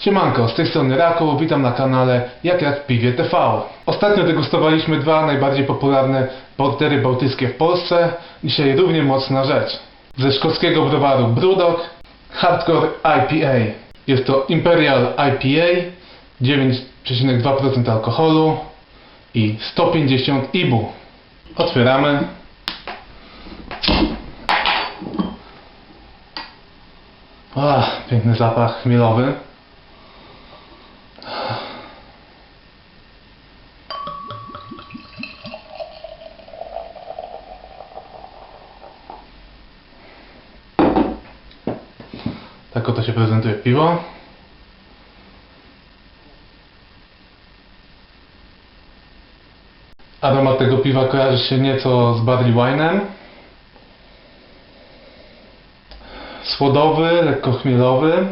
Siemanko, z tej strony Rako, witam na kanale Jak Jak Piwie TV. Ostatnio degustowaliśmy dwa najbardziej popularne portery bałtyckie w Polsce. Dzisiaj równie mocna rzecz. Ze szkockiego browaru Brewdog Hardcore IPA. Jest to Imperial IPA, 9,2% alkoholu i 150 IBU. Otwieramy. Ach, piękny zapach chmielowy. Tak oto się prezentuje piwo. Aromat tego piwa kojarzy się nieco z barley wine'em. Słodowy, lekko chmielowy.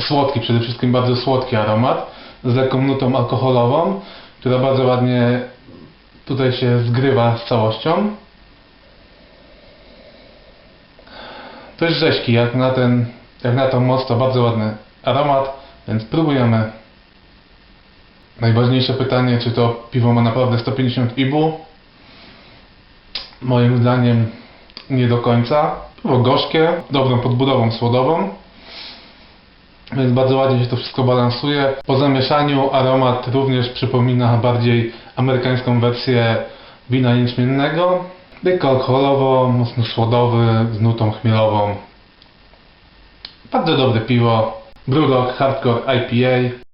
Słodki, przede wszystkim bardzo słodki aromat z lekką nutą alkoholową, która bardzo ładnie tutaj się zgrywa z całością. To jest rzeźki, jak na ten, jak na tą moc to bardzo ładny aromat, więc próbujemy. Najważniejsze pytanie, czy to piwo ma naprawdę 150 IBU? Moim zdaniem nie do końca. Piwo gorzkie, dobrą podbudową słodową. Więc bardzo ładnie się to wszystko balansuje. Po zamieszaniu aromat również przypomina bardziej amerykańską wersję wina jęczmiennego. Lekko alkoholowo, mocno słodowy, z nutą chmielową. Bardzo dobre piwo. Brewdog Hardcore IPA.